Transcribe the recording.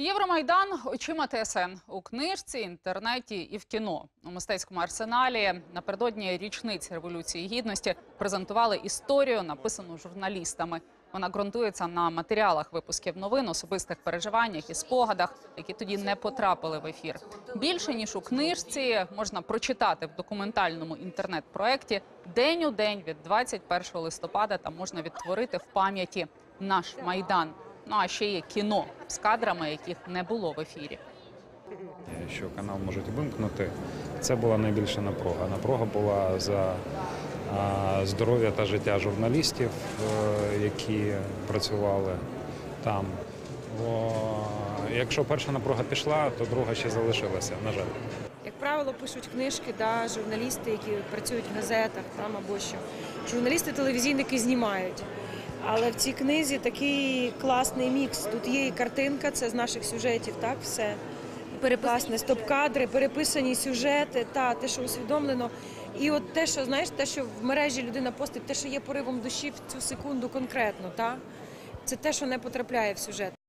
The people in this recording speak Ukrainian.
Євромайдан очима ТСН у книжці, інтернеті і в кіно у мистецькому арсеналі напередодні річниці революції гідності презентували історію, написану журналістами. Вона ґрунтується на матеріалах випусків новин, особистих переживаннях і спогадах, які тоді не потрапили в ефір. Більше ніж у книжці можна прочитати в документальному інтернет-проекті день у день від 21 листопада. Там можна відтворити в пам'яті наш майдан. Ну а ще є кіно з кадрами, яких не було в ефірі. що канал можуть вимкнути. Це була найбільша напруга. Напруга була за здоров'я та життя журналістів, е, які працювали там. О, якщо перша напруга пішла, то друга ще залишилася, на жаль. Як правило, пишуть книжки, да, журналісти, які працюють в газетах там або що. Журналісти, телевізійники знімають. Але в цій книзі такий класний мікс. Тут є і картинка, це з наших сюжетів, так, все. Перекласне стоп-кадри, переписані сюжети, та те, що усвідомлено. І от те, що знаєш, те, що в мережі людина постить, те, що є поривом душі в цю секунду конкретно, та це те, що не потрапляє в сюжет.